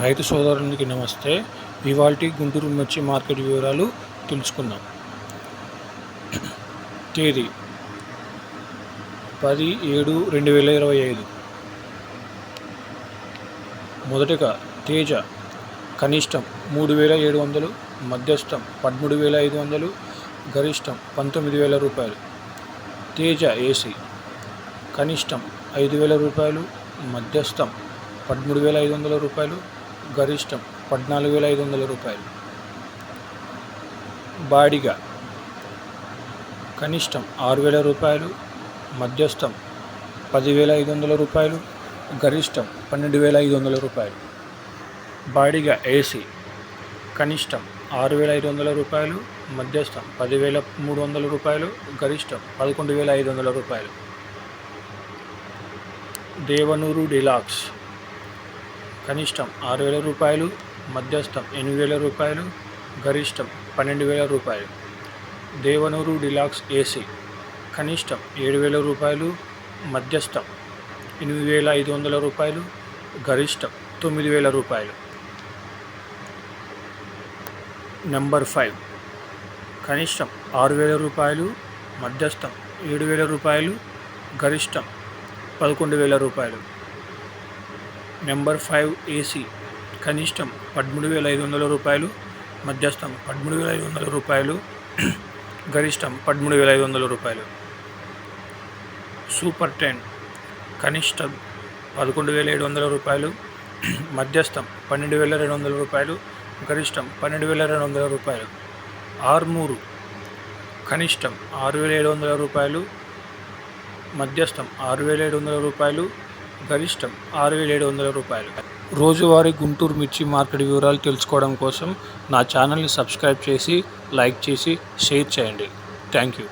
రైతు సోదరునికి నమస్తే. ఇవాల్టి గుంటూరు మిర్చి మార్కెట్ వివరాలు తెలుసుకుందాం. తేదీ పది ఏడు రెండు వేల ఇరవై ఐదు. మొదటగా తేజ కనిష్టం మూడు వేల ఏడు వందలు మధ్యస్థం పదమూడు వేల ఐదు వందలు గరిష్టం పంతొమ్మిది వేల రూపాయలు. తేజ ఏసీ కనిష్టం ఐదు వేల రూపాయలు మధ్యస్థం పదమూడు వేల ఐదు వందల రూపాయలు గరిష్టం పద్నాలుగు వేల ఐదు వందల రూపాయలు. బాడిగ కనిష్టం ఆరు వేల రూపాయలు మధ్యస్థం పదివేల ఐదు వందల రూపాయలు గరిష్టం పన్నెండు వేల ఐదు వందల రూపాయలు. బాడిగ ఏసీ కనిష్టం ఆరు వేల ఐదు వందల రూపాయలు మధ్యస్థం పదివేల మూడు వందల రూపాయలు గరిష్టం పదకొండు వేల ఐదు వందల రూపాయలు. దేవనూరు డిలాక్స్ కనిష్టం ఆరు వేల రూపాయలు మధ్యస్థం ఎనిమిది వేల రూపాయలు గరిష్టం పన్నెండు వేల రూపాయలు. Devanur deluxe AC. కనిష్టం ఏడు వేల రూపాయలు మధ్యస్థం ఎనిమిది వేల ఐదు వందల రూపాయలు గరిష్టం తొమ్మిది వేల రూపాయలు. Number five. కనిష్టం ఆరు వేల రూపాయలు మధ్యస్థం ఏడు వేల రూపాయలు గరిష్టం పదకొండు వేల రూపాయలు. నెంబర్ ఫైవ్ ఏసీ కనిష్టం పదమూడు వేల ఐదు వందల రూపాయలు మధ్యస్థం పదమూడు వేల ఐదు వందల రూపాయలు గరిష్టం పదమూడు వేల ఐదు వందల రూపాయలు. సూపర్ టెన్ కనిష్టం పదకొండు వేల ఏడు వందల రూపాయలు మధ్యస్థం పన్నెండు వేల రెండు వందల రూపాయలు గరిష్టం పన్నెండు వేల రెండు వందల రూపాయలు. ఆర్మూరు కనిష్టం ఆరు వేల ఏడు వందల రూపాయలు మధ్యస్థం ఆరు వేల ఏడు వందల రూపాయలు గరిష్టం ఆరు వేల ఏడు వందల రూపాయలు. రోజువారీ గుంటూరు మిర్చి మార్కెట్ వివరాలు తెలుసుకోవడం కోసం నా ఛానల్ని సబ్స్క్రైబ్ చేసి లైక్ చేసి షేర్ చేయండి. Thank you